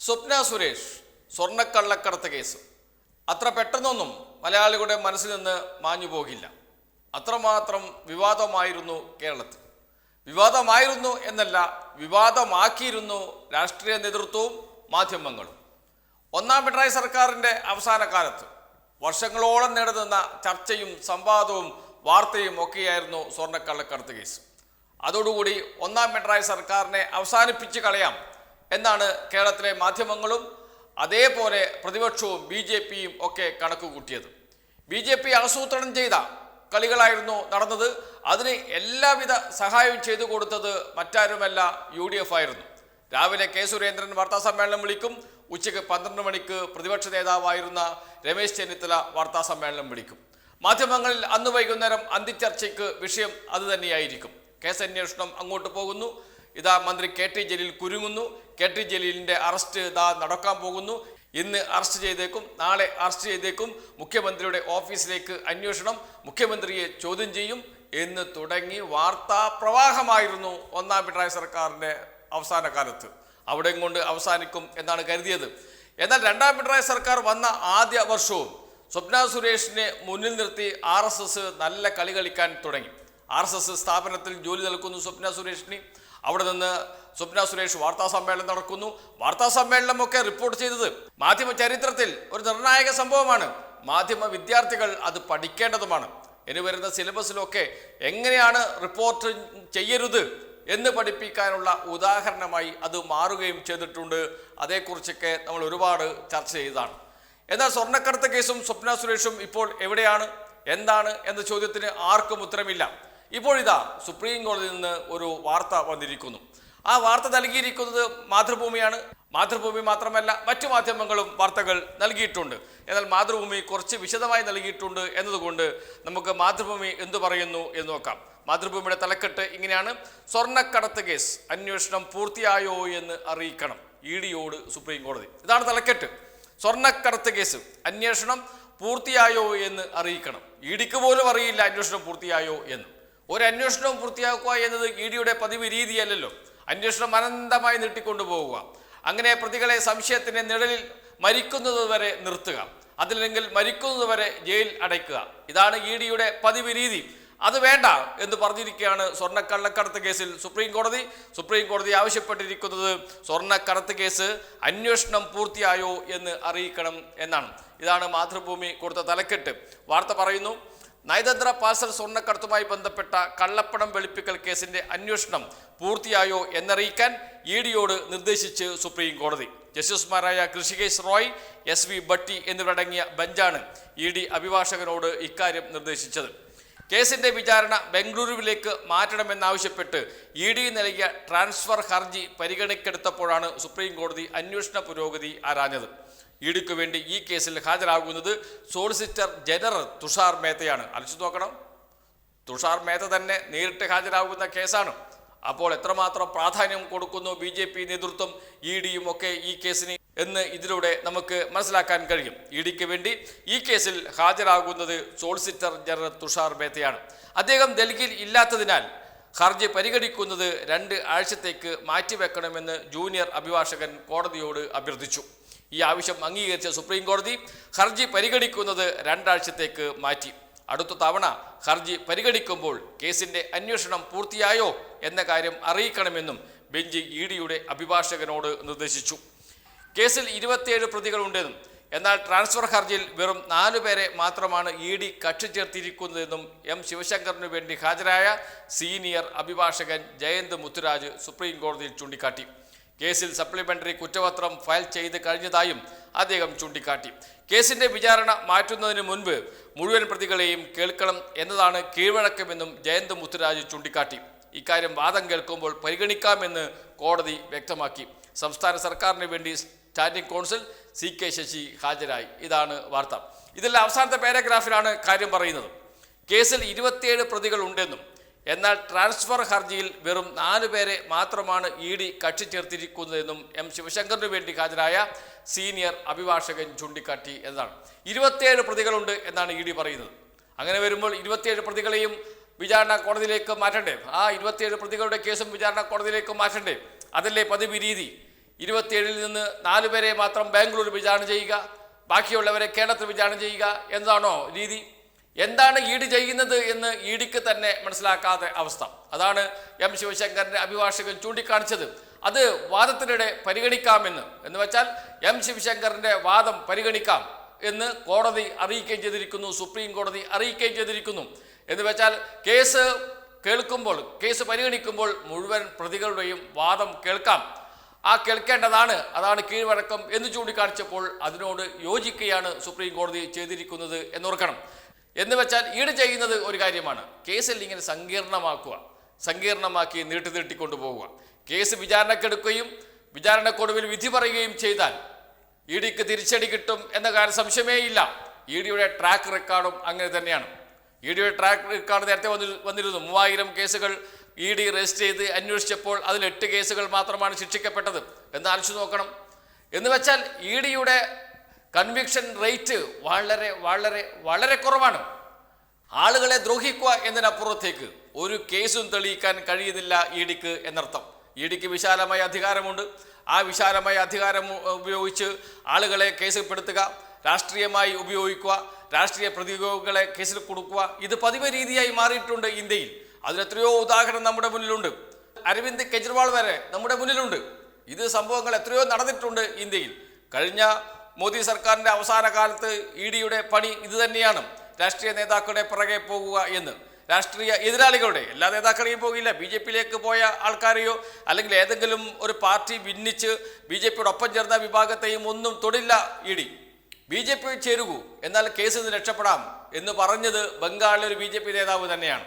Swapna Suresh സ്വർണക്കള്ളക്കടത്ത് case. അത്ര പെട്ടെന്നൊന്നും മലയാളികളുടെ മനസ്സിൽ നിന്ന് മാഞ്ഞു പോകില്ല. അത്രമാത്രം വിവാദമായിരുന്നു കേരളത്തിൽ. വിവാദമായിരുന്നു എന്നല്ല വിവാദമാക്കിയിരുന്നു രാഷ്ട്രീയ നേതൃത്വവും മാധ്യമങ്ങളും. ഒന്നാം പിണറായി സർക്കാരിന്റെ അവസാന കാലത്ത് വർഷങ്ങളോളം നേടുന്ന ചർച്ചയും സംവാദവും വാർത്തയും ഒക്കെയായിരുന്നു സ്വർണക്കള്ളക്കടത്ത് കേസ്. അതോടുകൂടി ഒന്നാം പിണറായി സർക്കാരിനെ അവസാനിപ്പിച്ച് കളയാം എന്നാണ് കേരളത്തിലെ മാധ്യമങ്ങളും അതേപോലെ പ്രതിപക്ഷവും ബി ജെ പിയും ഒക്കെ കണക്ക് കൂട്ടിയത്. ബി ജെ പി ആസൂത്രണം ചെയ്ത കളികളായിരുന്നു നടന്നത്. അതിന് എല്ലാവിധ സഹായവും ചെയ്തു കൊടുത്തത് മറ്റാരുമല്ല യു ഡി എഫ് ആയിരുന്നു. രാവിലെ കെ സുരേന്ദ്രൻ വാർത്താ സമ്മേളനം വിളിക്കും. ഉച്ചയ്ക്ക് പന്ത്രണ്ട് മണിക്ക് പ്രതിപക്ഷ നേതാവായിരുന്ന രമേശ് ചെന്നിത്തല വാർത്താ സമ്മേളനം വിളിക്കും. മാധ്യമങ്ങളിൽ അന്ന് വൈകുന്നേരം അന്തിച്ചർച്ചയ്ക്ക് വിഷയം അതുതന്നെയായിരിക്കും. കേസന്വേഷണം കേസ് അങ്ങോട്ട് പോകുന്നു. ഇതാ മന്ത്രി കെ ടി ജലീൽ കുരുങ്ങുന്നു. കെ ടി ജലീലിന്റെ അറസ്റ്റ് ഇതാ നടക്കാൻ പോകുന്നു. ഇന്ന് അറസ്റ്റ് ചെയ്തേക്കും നാളെ അറസ്റ്റ് ചെയ്തേക്കും. മുഖ്യമന്ത്രിയുടെ ഓഫീസിലേക്ക് അന്വേഷണം മുഖ്യമന്ത്രിയെ ചോദ്യം ചെയ്യും. എന്ന് തുടങ്ങി വാർത്താ പ്രവാഹമായിരുന്നു ഒന്നാം പിണറായി സർക്കാരിന്റെ അവസാന കാലത്ത്. അവിടെ കൊണ്ട് അവസാനിക്കും എന്നാണ് കരുതിയത്. എന്നാൽ രണ്ടാം പിണറായി സർക്കാർ വന്ന ആദ്യ വർഷവും സ്വപ്ന സുരേഷിനെ മുന്നിൽ നിർത്തി ആർ നല്ല കളി കളിക്കാൻ തുടങ്ങി. ആർ സ്ഥാപനത്തിൽ ജോലി നൽകുന്നു സ്വപ്ന സുരേഷിന്. അവിടെ നിന്ന് സ്വപ്ന സുരേഷ് വാർത്താ സമ്മേളനം നടക്കുന്നു. വാർത്താ സമ്മേളനമൊക്കെ റിപ്പോർട്ട് ചെയ്തത് മാധ്യമ ചരിത്രത്തിൽ ഒരു നിർണായക സംഭവമാണ്. മാധ്യമ വിദ്യാർത്ഥികൾ അത് പഠിക്കേണ്ടതുമാണ്. ഇനി വരുന്ന സിലബസിലൊക്കെ എങ്ങനെയാണ് റിപ്പോർട്ട് ചെയ്യരുത് എന്ന് പഠിപ്പിക്കാനുള്ള ഉദാഹരണമായി അത് മാറുകയും ചെയ്തിട്ടുണ്ട്. അതേക്കുറിച്ചൊക്കെ നമ്മൾ ഒരുപാട് ചർച്ച ചെയ്തതാണ്. എന്നാൽ സ്വർണക്കടത്ത് കേസും സ്വപ്ന സുരേഷും ഇപ്പോൾ എവിടെയാണ്? എന്താണ്? എന്ന ചോദ്യത്തിന് ആർക്കും ഉത്തരമില്ല. ഇപ്പോഴിതാ സുപ്രീം കോടതിയിൽ നിന്ന് ഒരു വാർത്ത വന്നിരിക്കുന്നു. ആ വാർത്ത നൽകിയിരിക്കുന്നത് മാതൃഭൂമിയാണ്. മാതൃഭൂമി മാത്രമല്ല മറ്റു മാധ്യമങ്ങളും വാർത്തകൾ നൽകിയിട്ടുണ്ട്. എന്നാൽ മാതൃഭൂമി കുറച്ച് വിശദമായി നൽകിയിട്ടുണ്ട് എന്നതുകൊണ്ട് നമുക്ക് മാതൃഭൂമി എന്തു പറയുന്നു എന്ന് നോക്കാം. മാതൃഭൂമിയുടെ തലക്കെട്ട് ഇങ്ങനെയാണ്. സ്വർണക്കടത്ത് കേസ് അന്വേഷണം പൂർത്തിയായോ എന്ന് അറിയിക്കണം. ഇ ഡിയോട് സുപ്രീം കോടതി ഇതാണ് തലക്കെട്ട്. സ്വർണക്കടത്ത് കേസ് അന്വേഷണം പൂർത്തിയായോ എന്ന് അറിയിക്കണം. ഇ ഡിക്ക് പോലും അറിയില്ല അന്വേഷണം പൂർത്തിയായോ എന്ന്. ഒരു അന്വേഷണവും പൂർത്തിയാക്കുക എന്നത് ഇ ഡിയുടെ പതിവ് രീതിയല്ലല്ലോ. അന്വേഷണം അനന്തമായി നീട്ടിക്കൊണ്ടുപോകുക അങ്ങനെ പ്രതികളെ സംശയത്തിന്റെ നിഴലിൽ മരിക്കുന്നത് വരെ നിർത്തുക. അതില്ലെങ്കിൽ മരിക്കുന്നത് വരെ ജയിൽ അടയ്ക്കുക. ഇതാണ് ഇ ഡിയുടെ പതിവ് രീതി. അത് വേണ്ട എന്ന് പറഞ്ഞിരിക്കുകയാണ് സ്വർണക്കള്ളക്കടത്ത് കേസിൽ സുപ്രീം കോടതി. സുപ്രീം കോടതി ആവശ്യപ്പെട്ടിരിക്കുന്നത് സ്വർണക്കടത്ത് കേസ് അന്വേഷണം പൂർത്തിയായോ എന്ന് അറിയിക്കണം എന്നാണ്. ഇതാണ് മാതൃഭൂമി കൊടുത്ത തലക്കെട്ട്. വാർത്ത പറയുന്നു നയതന്ത്ര പാർസൽ സ്വർണക്കടത്തുമായി ബന്ധപ്പെട്ട കള്ളപ്പണം വെളുപ്പിക്കൽ കേസിന്റെ അന്വേഷണം പൂർത്തിയായോ എന്നറിയിക്കാൻ ഇ ഡിയോട് നിർദ്ദേശിച്ച് സുപ്രീം കോടതി. ജസ്റ്റിസുമാരായ കൃഷികേശ് റോയ് എസ് വി ഭട്ടി എന്നിവരടങ്ങിയ ബെഞ്ചാണ് ഇ ഡി അഭിഭാഷകനോട് ഇക്കാര്യം നിർദ്ദേശിച്ചത്. കേസിന്റെ വിചാരണ ബംഗളൂരുവിലേക്ക് മാറ്റണമെന്നാവശ്യപ്പെട്ട് ഇ ഡി നൽകിയ ട്രാൻസ്ഫർ ഹർജി പരിഗണിക്കെടുത്തപ്പോഴാണ് സുപ്രീം കോടതി അന്വേഷണ പുരോഗതി ആരാഞ്ഞത്. ഇ വേണ്ടി ഈ കേസിൽ ഹാജരാകുന്നത് സോളിസിറ്റർ ജനറൽ തുഷാർ മേത്തയാണ്. അലച്ചു നോക്കണം. തുഷാർ മേത്ത തന്നെ നേരിട്ട് ഹാജരാകുന്ന കേസാണ്. അപ്പോൾ എത്രമാത്രം പ്രാധാന്യം കൊടുക്കുന്നു ബി ജെ പി നേതൃത്വം ഇ ഡിയും ഒക്കെ ഈ കേസിന് എന്ന് ഇതിലൂടെ നമുക്ക് മനസ്സിലാക്കാൻ കഴിയും. ഇ ഡിക്ക് വേണ്ടി ഈ കേസിൽ ഹാജരാകുന്നത് സോളിസിറ്റർ ജനറൽ തുഷാർ മേത്തയാണ്. അദ്ദേഹം ഡൽഹിയിൽ ഇല്ലാത്തതിനാൽ ഹർജി പരിഗണിക്കുന്നത് രണ്ട് ആഴ്ചത്തേക്ക് മാറ്റിവെക്കണമെന്ന് ജൂനിയർ അഭിഭാഷകൻ കോടതിയോട് അഭ്യർത്ഥിച്ചു. ഈ ആവശ്യം അംഗീകരിച്ച സുപ്രീം കോടതി ഹർജി പരിഗണിക്കുന്നത് രണ്ടാഴ്ചത്തേക്ക് മാറ്റി. അടുത്ത തവണ ഹർജി പരിഗണിക്കുമ്പോൾ കേസിന്റെ അന്വേഷണം പൂർത്തിയായോ എന്ന കാര്യം അറിയിക്കണമെന്നും ബെഞ്ച് ഇ ഡിയുടെ അഭിഭാഷകനോട് നിർദ്ദേശിച്ചു. കേസിൽ ഇരുപത്തിയേഴ് പ്രതികളുണ്ടെന്നും എന്നാൽ ട്രാൻസ്ഫർ ഹർജിയിൽ വെറും നാലു പേരെ മാത്രമാണ് ഇ ഡി കക്ഷി ചേർത്തിരിക്കുന്നതെന്നും എം ശിവശങ്കറിനു വേണ്ടി ഹാജരായ സീനിയർ അഭിഭാഷകൻ ജയന്ത് മുത്തുരാജ് സുപ്രീം കോടതിയിൽ ചൂണ്ടിക്കാട്ടി. കേസിൽ സപ്ലിമെന്ററി കുറ്റപത്രം ഫയൽ ചെയ്ത് കഴിഞ്ഞതായും അദ്ദേഹം ചൂണ്ടിക്കാട്ടി. കേസിന്റെ വിചാരണ മാറ്റുന്നതിന് മുൻപ് മുഴുവൻ പ്രതികളെയും കേൾക്കണം എന്നതാണ് കീഴ്വഴക്കമെന്നും ജയന്ത് മുത്തുരാജ് ചൂണ്ടിക്കാട്ടി. ഇക്കാര്യം വാദം കേൾക്കുമ്പോൾ പരിഗണിക്കാമെന്ന് കോടതി വ്യക്തമാക്കി. സംസ്ഥാന സർക്കാരിന് വേണ്ടി standing counsel C K Sasi ഹാജരായി. ഇതാണ് വാർത്ത. ഇതിൽ അവസാനത്തെ പാരഗ്രാഫിലാണ് കാര്യം പറയുന്നത്. കേസിൽ ഇരുപത്തിയേഴ് പ്രതികൾ ഉണ്ടെന്നും എന്നാൽ ട്രാൻസ്ഫർ ഹർജിയിൽ വെറും നാല് പേരെ മാത്രമാണ് ഇ ഡി കക്ഷി ചേർത്തിരിക്കുന്നതെന്നും എം ശിവശങ്കറിന് വേണ്ടി ഹാജരായ സീനിയർ അഭിഭാഷകൻ ചൂണ്ടിക്കാട്ടി എന്നാണ് ഇരുപത്തിയേഴ് പ്രതികളുണ്ട് എന്നാണ് ഇ ഡി പറയുന്നത്. അങ്ങനെ വരുമ്പോൾ ഇരുപത്തിയേഴ് പ്രതികളെയും വിചാരണ കോടതിയിലേക്ക് മാറ്റണ്ടേ? ആ ഇരുപത്തിയേഴ് പ്രതികളുടെ കേസും വിചാരണ കോടതിയിലേക്ക് മാറ്റണ്ടേ? അതല്ലേ പതിവ് രീതി? ഇരുപത്തിയേഴിൽ നിന്ന് നാല് പേരെ മാത്രം ബാംഗ്ലൂർ വിചാരണ ചെയ്യുക ബാക്കിയുള്ളവരെ കേരളത്തിൽ വിചാരണ ചെയ്യുക എന്താണോ രീതി? എന്താണ് ഈട് ചെയ്യുന്നത് എന്ന് ഈടിക്ക് തന്നെ മനസ്സിലാക്കാത്ത അവസ്ഥ. അതാണ് എം ശിവശങ്കറിന്റെ അഭിഭാഷകൻ ചൂണ്ടിക്കാണിച്ചത്. അത് വാദത്തിനിടെ പരിഗണിക്കാമെന്ന്. എന്ന് വെച്ചാൽ എം ശിവശങ്കറിന്റെ വാദം പരിഗണിക്കാം എന്ന് കോടതി അറിയിക്കുകയും ചെയ്തിരിക്കുന്നു സുപ്രീം കോടതി അറിയിക്കുകയും ചെയ്തിരിക്കുന്നു. എന്ന് വെച്ചാൽ കേസ് കേൾക്കുമ്പോൾ കേസ് പരിഗണിക്കുമ്പോൾ മുഴുവൻ പ്രതികളുടെയും വാദം കേൾക്കാം. ആ കേൾക്കേണ്ടതാണ്. അതാണ് കീഴ്വഴക്കം എന്ന് ചൂണ്ടിക്കാണിച്ചപ്പോൾ അതിനോട് യോജിക്കുകയാണ് സുപ്രീം കോടതി ചെയ്തിരിക്കുന്നത് എന്നോർക്കണം. എന്ന് വെച്ചാൽ ഈട് ചെയ്യുന്നത് ഒരു കാര്യമാണ്. കേസിൽ ഇങ്ങനെ സങ്കീർണമാക്കുക. സങ്കീർണമാക്കി നീട്ടി നീട്ടിക്കൊണ്ടു പോവുക. കേസ് വിചാരണക്കെടുക്കുകയും വിചാരണക്കൊടുവിൽ വിധി പറയുകയും ചെയ്താൽ ഇ ഡിക്ക് തിരിച്ചടി കിട്ടും എന്ന കാര്യം സംശയമേയില്ല. ഇ ഡിയുടെ ട്രാക്ക് റെക്കോർഡും അങ്ങനെ തന്നെയാണ്. ഇ ഡിയുടെ ട്രാക്ക് റെക്കോർഡ് നേരത്തെ വന്നി വന്നിരുന്നു. മൂവായിരം കേസുകൾ ഇ ഡി രജിസ്റ്റർ ചെയ്ത് അന്വേഷിച്ചപ്പോൾ അതിൽ എട്ട് കേസുകൾ മാത്രമാണ് ശിക്ഷിക്കപ്പെട്ടത്. എന്ന് ആലോചിച്ച് നോക്കണം. എന്ന് വെച്ചാൽ ഇ ഡിയുടെ കൺവിക്ഷൻ റേറ്റ് വളരെ വളരെ വളരെ കുറവാണ്. ആളുകളെ ദ്രോഹിക്കുക എന്നതിനപ്പുറത്തേക്ക് ഒരു കേസും തെളിയിക്കാൻ കഴിയുന്നില്ല ഇ ഡിക്ക് എന്നർത്ഥം. ഇ ഡിക്ക് വിശാലമായ അധികാരമുണ്ട്. ആ വിശാലമായ അധികാരം ഉപയോഗിച്ച് ആളുകളെ കേസിൽപ്പെടുത്തുക രാഷ്ട്രീയമായി ഉപയോഗിക്കുക രാഷ്ട്രീയ പ്രതിയോഗികളെ കേസിൽ കൊടുക്കുക. ഇത് പതിവ് രീതിയായി മാറിയിട്ടുണ്ട് ഇന്ത്യയിൽ. അതിനെത്രയോ ഉദാഹരണം നമ്മുടെ മുന്നിലുണ്ട്. അരവിന്ദ് കെജ്രിവാൾ വരെ നമ്മുടെ മുന്നിലുണ്ട്. ഇത് സംഭവങ്ങൾ എത്രയോ നടന്നിട്ടുണ്ട് ഇന്ത്യയിൽ. കഴിഞ്ഞ മോദി സർക്കാരിന്റെ അവസാന കാലത്ത് ഇ ഡിയുടെ പണി ഇത് തന്നെയാണ്. രാഷ്ട്രീയ നേതാക്കളുടെ പിറകെ പോകുക എന്ന്. രാഷ്ട്രീയ എതിരാളികളുടെ എല്ലാ നേതാക്കളെയും പോകില്ല. ബി ജെ പിയിലേക്ക് പോയ ആൾക്കാരെയോ അല്ലെങ്കിൽ ഏതെങ്കിലും ഒരു പാർട്ടി ഭിന്നിച്ച് ബി ജെ പിയുടെ ഒപ്പം ചേർന്ന വിഭാഗത്തെയും ഒന്നും തൊടില്ല E D. B J P ചേരുകൂ എന്നാൽ കേസിൽ നിന്ന് രക്ഷപ്പെടാം എന്ന് പറഞ്ഞത് ബംഗാളിലെ ഒരു ബി ജെ പി നേതാവ് തന്നെയാണ്.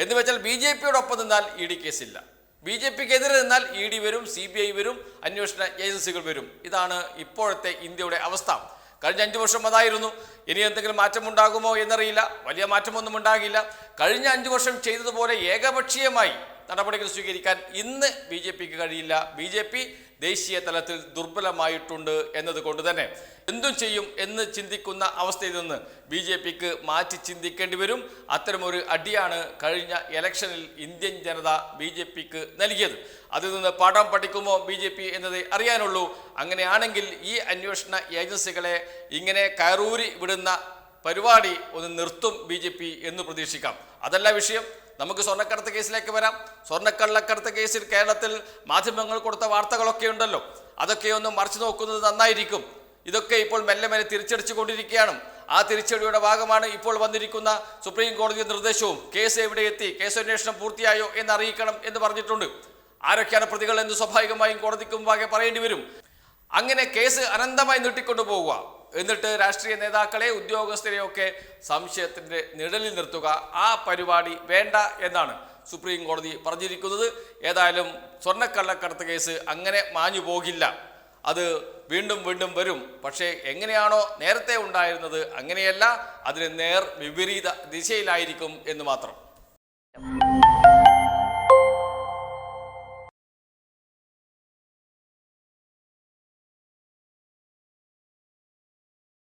എന്ന് വെച്ചാൽ ബി ജെ പിയുടെ ഒപ്പം നിന്നാൽ ഇ ഡി കേസില്ല ബി ജെ പിക്ക് എതിരെ നിന്നാൽ ഇ ഡി വരും സി ബി ഐ വരും അന്വേഷണ ഏജൻസികൾ വരും. ഇതാണ് ഇപ്പോഴത്തെ ഇന്ത്യയുടെ അവസ്ഥ. കഴിഞ്ഞ അഞ്ചു വർഷം അതായിരുന്നു. ഇനി എന്തെങ്കിലും മാറ്റമുണ്ടാകുമോ എന്നറിയില്ല. വലിയ മാറ്റമൊന്നും ഉണ്ടാകില്ല. കഴിഞ്ഞ അഞ്ചു വർഷം ചെയ്തതുപോലെ ഏകപക്ഷീയമായി നടപടികൾ സ്വീകരിക്കാൻ ഇന്ന് ബി ജെ പിക്ക് കഴിയില്ല. ബി ജെ പി ദേശീയ തലത്തിൽ ദുർബലമായിട്ടുണ്ട് എന്നതുകൊണ്ട് തന്നെ എന്തും ചെയ്യും എന്ന് ചിന്തിക്കുന്ന അവസ്ഥയിൽ നിന്ന് ബി ജെ പിക്ക് മാറ്റി ചിന്തിക്കേണ്ടി വരും. അത്തരമൊരു അടിയാണ് കഴിഞ്ഞ ഇലക്ഷനിൽ ഇന്ത്യൻ ജനത ബി ജെ പിക്ക് നൽകിയത്. അതിൽ നിന്ന് പാഠം പഠിക്കുമോ ബി ജെ പി എന്നത് അറിയാനുള്ളൂ. അങ്ങനെയാണെങ്കിൽ ഈ അന്വേഷണ ഏജൻസികളെ ഇങ്ങനെ കയറൂരി വിടുന്ന പരിപാടി ഒന്ന് നിർത്തും ബി ജെ പി എന്ന് പ്രതീക്ഷിക്കാം. അതല്ല വിഷയം. നമുക്ക് സ്വർണക്കടത്ത് കേസിലേക്ക് വരാം. സ്വർണക്കള്ളക്കടത്ത് കേസിൽ കേരളത്തിൽ മാധ്യമങ്ങൾ കൊടുത്ത വാർത്തകളൊക്കെ ഉണ്ടല്ലോ. അതൊക്കെ ഒന്ന് മറിച്ചു നോക്കുന്നത് നന്നായിരിക്കും. ഇതൊക്കെ ഇപ്പോൾ മെല്ലെ മെല്ലെ തിരിച്ചടിച്ചു കൊണ്ടിരിക്കുകയാണ് ആ തിരിച്ചടിയുടെ ഭാഗമാണ് ഇപ്പോൾ വന്നിരിക്കുന്ന സുപ്രീം കോടതി നിർദ്ദേശവും. കേസ് എവിടെ എത്തി? കേസ് അന്വേഷണം പൂർത്തിയായോ എന്ന് അറിയിക്കണം എന്ന് പറഞ്ഞിട്ടുണ്ട്. ആരൊക്കെയാണ് പ്രതികൾ എന്ന് സ്വാഭാവികമായും കോടതിക്ക് മുമ്പാകെ പറയേണ്ടി വരും. അങ്ങനെ കേസ് അനന്തമായി നീട്ടിക്കൊണ്ടു പോവുക എന്നിട്ട് രാഷ്ട്രീയ നേതാക്കളെ ഉദ്യോഗസ്ഥരെയൊക്കെ സംശയത്തിന്റെ നിഴലിൽ നിർത്തുക. ആ പരിപാടി വേണ്ട എന്നാണ് സുപ്രീം കോടതി പറഞ്ഞിരിക്കുന്നത്. ഏതായാലും സ്വർണക്കള്ളക്കടത്ത് കേസ് അങ്ങനെ മാഞ്ഞു പോകില്ല. അത് വീണ്ടും വീണ്ടും വരും. പക്ഷേ എങ്ങനെയാണോ നേരത്തെ ഉണ്ടായിരുന്നത് അങ്ങനെയല്ല. അതിന് നേർ വിപരീത ദിശയിലായിരിക്കും എന്ന് മാത്രം.